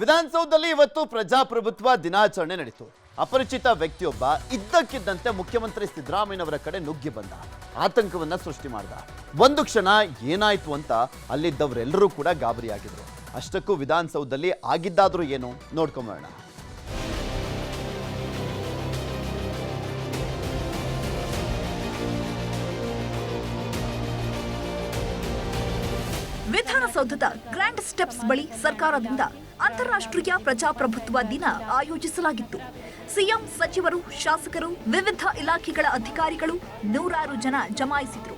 ವಿಧಾನಸೌಧದಲ್ಲಿ ಇವತ್ತು ಪ್ರಜಾಪ್ರಭುತ್ವ ದಿನಾಚರಣೆ ನಡೀತು. ಅಪರಿಚಿತ ವ್ಯಕ್ತಿಯೊಬ್ಬ ಇದ್ದಕ್ಕಿದ್ದಂತೆ ಮುಖ್ಯಮಂತ್ರಿ ಸಿದ್ದರಾಮಯ್ಯನವರ ಕಡೆ ನುಗ್ಗಿ ಬಂದ. ಆತಂಕವನ್ನ ಸೃಷ್ಟಿ ಮಾಡ್ದ. ಒಂದು ಕ್ಷಣ ಏನಾಯ್ತು ಅಂತ ಅಲ್ಲಿದ್ದವರೆಲ್ಲರೂ ಕೂಡ ಗಾಬರಿಯಾಗಿದ್ರು. ಅಷ್ಟಕ್ಕೂ ವಿಧಾನಸೌಧದಲ್ಲಿ ಆಗಿದ್ದಾದ್ರೂ ಏನು ನೋಡ್ಕೊಂಬೋಣ ವಿಧಾನಸೌಧದ ಗ್ರ್ಯಾಂಡ್ ಸ್ಟೆಪ್ಸ್ ಬಳಿ ಸರ್ಕಾರದಿಂದ ಅಂತಾರಾಷ್ಟ್ರೀಯ ಪ್ರಜಾಪ್ರಭುತ್ವ ದಿನ ಆಯೋಜಿಸಲಾಗಿತ್ತು. ಸಿಎಂ ಸಚಿವರು, ಶಾಸಕರು, ವಿವಿಧ ಇಲಾಖೆಗಳ ಅಧಿಕಾರಿಗಳು ನೂರಾರು ಜನ ಜಮಾಯಿಸಿದ್ರು.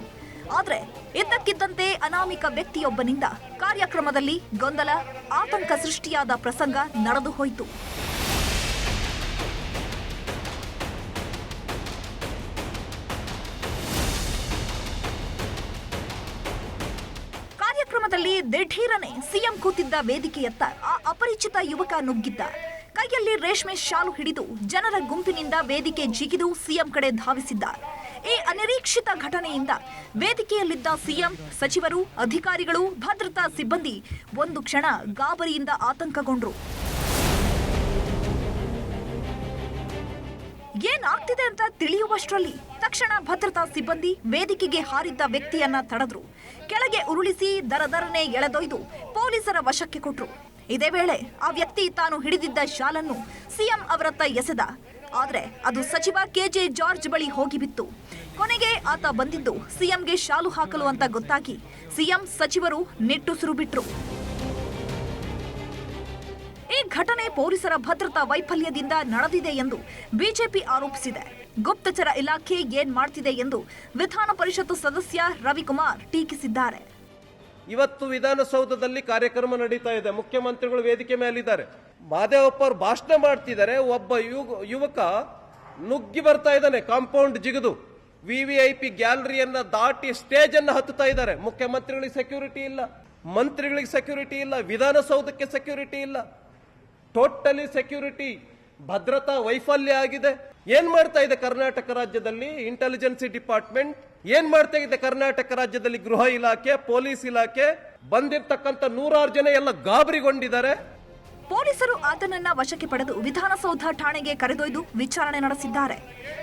ಆದರೆ ಇದ್ದಕ್ಕಿದ್ದಂತೆ ಅನಾಮಿಕ ವ್ಯಕ್ತಿಯೊಬ್ಬನಿಂದ ಕಾರ್ಯಕ್ರಮದಲ್ಲಿ ಗೊಂದಲ, ಆತಂಕ ಸೃಷ್ಟಿಯಾದ ಪ್ರಸಂಗ ನಡೆದು ಹೋಯಿತು. ಕಾರ್ಯಕ್ರಮದಲ್ಲಿ ದಿಢೀರನೆ ಸಿಎಂ ಕೂತಿದ್ದ ವೇದಿಕೆಯತ್ತ ಆ ಅಪರಿಚಿತ ಯುವಕ ನುಗ್ಗಿದ್ದ. ಕೈಯಲ್ಲಿ ರೇಷ್ಮೆ ಶಾಲು ಹಿಡಿದು ಜನರ ಗುಂಪಿನಿಂದ ವೇದಿಕೆ ಜಿಗಿದು ಸಿಎಂ ಕಡೆ ಧಾವಿಸಿದ್ದ. ಈ ಅನಿರೀಕ್ಷಿತ ಘಟನೆಯಿಂದ ವೇದಿಕೆಯಲ್ಲಿದ್ದ ಸಿಎಂ, ಸಚಿವರು, ಅಧಿಕಾರಿಗಳು, ಭದ್ರತಾ ಸಿಬ್ಬಂದಿ ಒಂದು ಕ್ಷಣ ಗಾಬರಿಯಿಂದ ಆತಂಕಗೊಂಡ್ರು. ಏನಾಗ್ತಿದೆ ಅಂತ ತಿಳಿಯುವಷ್ಟರಲ್ಲಿ ತಕ್ಷಣ ಭದ್ರತಾ ಸಿಬ್ಬಂದಿ ವೇದಿಕೆಗೆ ಹಾರಿದ್ದ ವ್ಯಕ್ತಿಯನ್ನ ತಡೆದ್ರು. ಕೆಳಗೆ ಉರುಳಿಸಿ ದರದರನೆ ಎಳೆದೊಯ್ದು ಪೊಲೀಸರ ವಶಕ್ಕೆ ಕೊಟ್ರು. ಇದೇ ವೇಳೆ ಆ ವ್ಯಕ್ತಿ ತಾನು ಹಿಡಿದಿದ್ದ ಶಾಲನ್ನು ಸಿಎಂ ಅವರತ್ತ ಎಸೆದ. ಆದರೆ ಅದು ಸಚಿವ ಕೆಜೆ ಜಾರ್ಜ್ ಬಳಿ ಹೋಗಿ ಬಿತ್ತು ಕೊನೆಗೆ ಆತ ಬಂದಿದ್ದು ಸಿಎಂಗೆ ಶಾಲು ಹಾಕಲು ಅಂತ ಗೊತ್ತಾಗಿ ಸಿಎಂ ಸಚಿವರು ನಿಟ್ಟುಸಿರು ಬಿಟ್ರು ಘಟನೆ ಪೊಲೀಸರ ಭದ್ರತಾ ವೈಫಲ್ಯದಿಂದ ನಡೆದಿದೆ ಎಂದು ಬಿಜೆಪಿ ಆರೋಪಿಸಿದೆ. ಗುಪ್ತಚರ ಇಲಾಖೆ ಏನ್ ಮಾಡ್ತಿದೆ ಎಂದು ವಿಧಾನ ಪರಿಷತ್ತು ಸದಸ್ಯ ರವಿಕುಮಾರ್ ಟೀಕಿಸಿದ್ದಾರೆ. ಇವತ್ತು ವಿಧಾನಸೌಧದಲ್ಲಿ ಕಾರ್ಯಕ್ರಮ ನಡೀತಾ ಇದೆ. ಮುಖ್ಯಮಂತ್ರಿಗಳು ವೇದಿಕೆ ಮೇಲಿದ್ದಾರೆ. ಮಾದೇವಪ್ಪ ಅವರು ಭಾಷಣ ಮಾಡ್ತಿದ್ದಾರೆ. ಒಬ್ಬ ಯುವ- ಯುವಕ ನುಗ್ಗಿ ಬರ್ತಾ ಇದ್ದಾನೆ. ಕಾಂಪೌಂಡ್ ಜಿಗಿದು. ವಿವಿಐಪಿ ಗ್ಯಾಲರಿಯನ್ನ ದಾಟಿ ಸ್ಟೇಜ್ ಅನ್ನ ಹತ್ತುತ್ತಾ ಇದ್ದಾರೆ. ಮುಖ್ಯಮಂತ್ರಿಗಳಿಗೆ ಸೆಕ್ಯೂರಿಟಿ ಇಲ್ಲ. ಮಂತ್ರಿಗಳಿಗೆ ಸೆಕ್ಯೂರಿಟಿ ಇಲ್ಲ. ವಿಧಾನಸೌಧಕ್ಕೆ ಸೆಕ್ಯೂರಿಟಿ ಇಲ್ಲ. ಟೋಟಲಿ ಸೆಕ್ಯೂರಿಟಿ, ಭದ್ರತಾ ವೈಫಲ್ಯ ಆಗಿದೆ. ಏನ್ ಮಾಡ್ತಾ ಇದೆ ಕರ್ನಾಟಕ ರಾಜ್ಯದಲ್ಲಿ? ಇಂಟೆಲಿಜೆನ್ಸಿ ಡಿಪಾರ್ಟ್ಮೆಂಟ್ ಏನ್ ಮಾಡ್ತಾ ಇದೆ ಕರ್ನಾಟಕ ರಾಜ್ಯದಲ್ಲಿ? ಗೃಹ ಇಲಾಖೆ, ಪೊಲೀಸ್ ಇಲಾಖೆ ಬಂದಿರ್ತಕ್ಕಂಥ ನೂರಾರು ಜನ ಎಲ್ಲ ಗಾಬರಿಗೊಂಡಿದ್ದಾರೆ. ಪೊಲೀಸರು ಆತನನ್ನ ವಶಕ್ಕೆ ಪಡೆದು ವಿಧಾನಸೌಧ ಠಾಣೆಗೆ ಕರೆದೊಯ್ದು ವಿಚಾರಣೆ ನಡೆಸಿದ್ದಾರೆ.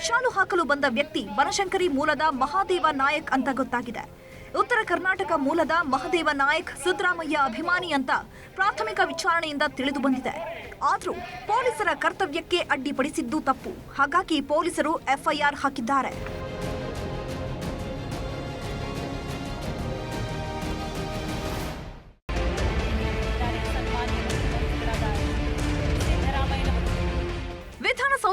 ಶಾಲು ಹಾಕಲು ಬಂದ ವ್ಯಕ್ತಿ ಬನಶಂಕರಿ ಮೂಲದ ಮಹಾದೇವ ನಾಯಕ್ ಅಂತ ಗೊತ್ತಾಗಿದೆ. ಉತ್ತರ ಕರ್ನಾಟಕ ಮೂಲದ ಮಹದೇವ ನಾಯಕ್ ಸಿದ್ದರಾಮಯ್ಯ ಅಭಿಮಾನಿ ಅಂತ ಪ್ರಾಥಮಿಕ ವಿಚಾರಣೆಯಿಂದ ತಿಳಿದು ಬಂದಿದೆ. ಆದರೂ ಪೊಲೀಸರ ಕರ್ತವ್ಯಕ್ಕೆ ಅಡ್ಡಿಪಡಿಸಿದ್ದು ತಪ್ಪು. ಹಾಗಾಗಿ ಪೊಲೀಸರು ಎಫ್ಐಆರ್ ಹಾಕಿದ್ದಾರೆ.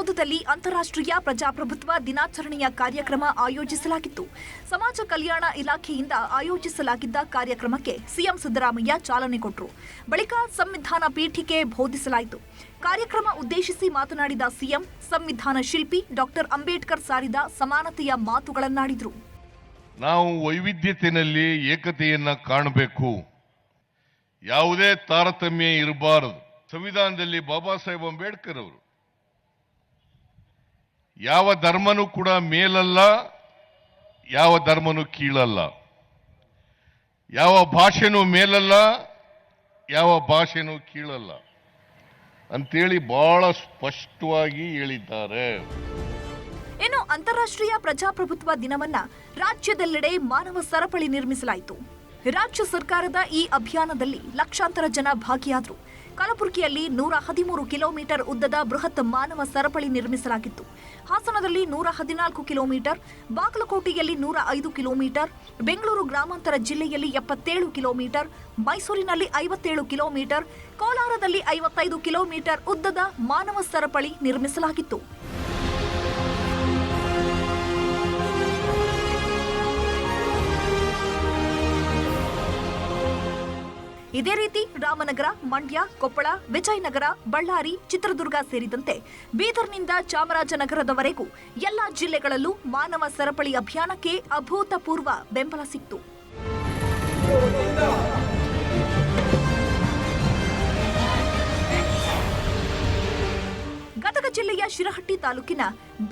ವಿಧಾನಸೌಧದಲ್ಲಿ ಅಂತಾರಾಷ್ಟ್ರೀಯ ಪ್ರಜಾಪ್ರಭುತ್ವ ದಿನಾಚರಣೆಯ ಕಾರ್ಯಕ್ರಮ ಆಯೋಜಿಸಲಾಗಿತ್ತು. ಸಮಾಜ ಕಲ್ಯಾಣ ಇಲಾಖೆಯಿಂದ ಆಯೋಜಿಸಲಾಗಿದ್ದ ಕಾರ್ಯಕ್ರಮಕ್ಕೆ ಸಿಎಂ ಸಿದ್ದರಾಮಯ್ಯ ಚಾಲನೆ ಕೊಟ್ಟರು ಬಳಿಕ ಸಂವಿಧಾನ ಪೀಠಿಕೆ ಬೋಧಿಸಲಾಯಿತು. ಕಾರ್ಯಕ್ರಮ ಉದ್ದೇಶಿಸಿ ಮಾತನಾಡಿದ ಸಿಎಂ, ಸಂವಿಧಾನ ಶಿಲ್ಪಿ ಡಾಕ್ಟರ್ ಅಂಬೇಡ್ಕರ್ ಸಾರಿದ ಸಮಾನತೆಯ ಮಾತುಗಳನ್ನಾಡಿದರು. ನಾವು ವೈವಿಧ್ಯತೆಯಲ್ಲಿ ಏಕತೆಯನ್ನು ಕಾಣಬೇಕು. ಯಾವುದೇ ತಾರತಮ್ಯ ಇರಬಾರದು. ಸಂವಿಧಾನದಲ್ಲಿ ಬಾಬಾ ಸಾಹೇಬ್ ಅಂಬೇಡ್ಕರ್ ಅವರು ಯಾವ ಧರ್ಮನೂ ಕೂಡ ಮೇಲಲ್ಲ, ಯಾವ ಧರ್ಮನೂ ಕೀಳಲ್ಲ. ಯಾವ ಭಾಷೆನೂ ಮೇಲಲ್ಲ, ಯಾವ ಭಾಷೆನೂ ಕೀಳಲ್ಲ. ಅಂತೇಳಿ ಬಹಳ ಸ್ಪಷ್ಟವಾಗಿ ಹೇಳಿದ್ದಾರೆ. ಇನ್ನು ಅಂತಾರಾಷ್ಟ್ರೀಯ ಪ್ರಜಾಪ್ರಭುತ್ವ ದಿನವನ್ನ ರಾಜ್ಯದೆಲ್ಲೆಡೆ ಮಾನವ ಸರಪಳಿ ನಿರ್ಮಿಸಲಾಯಿತು. ರಾಜ್ಯ ಸರ್ಕಾರದ ಈ ಅಭಿಯಾನದಲ್ಲಿ ಲಕ್ಷಾಂತರ ಜನ ಭಾಗಿಯಾದರು. ಕಲಬುರಗಿಯಲ್ಲಿ ನೂರ ಹದಿಮೂರು ಕಿಲೋಮೀಟರ್ ಉದ್ದದ ಬೃಹತ್ ಮಾನವ ಸರಪಳಿ ನಿರ್ಮಿಸಲಾಗಿತ್ತು. ಹಾಸನದಲ್ಲಿ ನೂರ ಹದಿನಾಲ್ಕು ಕಿಲೋಮೀಟರ್, ಬಾಗಲಕೋಟೆಯಲ್ಲಿ ನೂರ ಐದು ಕಿಲೋಮೀಟರ್, ಬೆಂಗಳೂರು ಗ್ರಾಮಾಂತರ ಜಿಲ್ಲೆಯಲ್ಲಿ ಎಪ್ಪತ್ತೇಳು ಕಿಲೋಮೀಟರ್, ಮೈಸೂರಿನಲ್ಲಿ ಐವತ್ತೇಳು ಕಿಲೋಮೀಟರ್, ಕೋಲಾರದಲ್ಲಿ ಐವತ್ತೈದು ಕಿಲೋಮೀಟರ್ ಉದ್ದದ ಮಾನವ ಸರಪಳಿ ನಿರ್ಮಿಸಲಾಗಿತ್ತು. ಇದೇ ರೀತಿ ರಾಮನಗರ, ಮಂಡ್ಯ, ಕೊಪ್ಪಳ, ವಿಜಯನಗರ, ಬಳ್ಳಾರಿ, ಚಿತ್ರದುರ್ಗ ಸೇರಿದಂತೆ ಬೀದರ್ನಿಂದ ಚಾಮರಾಜನಗರದವರೆಗೂ ಎಲ್ಲಾ ಜಿಲ್ಲೆಗಳಲ್ಲೂ ಮಾನವ ಸರಪಳಿ ಅಭಿಯಾನಕ್ಕೆ ಅಭೂತಪೂರ್ವ ಬೆಂಬಲ ಸಿಕ್ತು. ಶಿರಹಟ್ಟಿ ತಾಲೂಕಿನ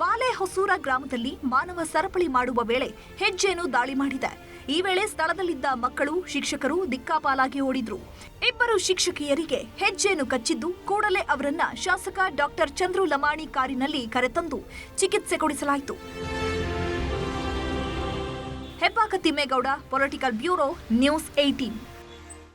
ಬಾಲೆಹೊಸೂರ ಗ್ರಾಮದಲ್ಲಿ ಮಾನವ ಸರಪಳಿ ಮಾಡುವ ವೇಳೆ ಹೆಜ್ಜೆಯನ್ನು ದಾಳಿ ಮಾಡಿದೆ. ಈ ವೇಳೆ ಸ್ಥಳದಲ್ಲಿದ್ದ ಮಕ್ಕಳು, ಶಿಕ್ಷಕರು ದಿಕ್ಕಾಪಾಲಾಗಿ ಓಡಿದ್ರು. ಇಬ್ಬರು ಶಿಕ್ಷಕಿಯರಿಗೆ ಹೆಜ್ಜೆಯನ್ನು ಕಚ್ಚಿದ್ದು ಕೂಡಲೇ ಅವರನ್ನ ಶಾಸಕ ಡಾಕ್ಟರ್ ಚಂದ್ರು ಲಮಾಣಿ ಕಾರಿನಲ್ಲಿ ಕರೆತಂದು ಚಿಕಿತ್ಸೆ ಕೊಡಿಸಲಾಯಿತು. Hebbaka Thimmegowda, political bureau, news eighteen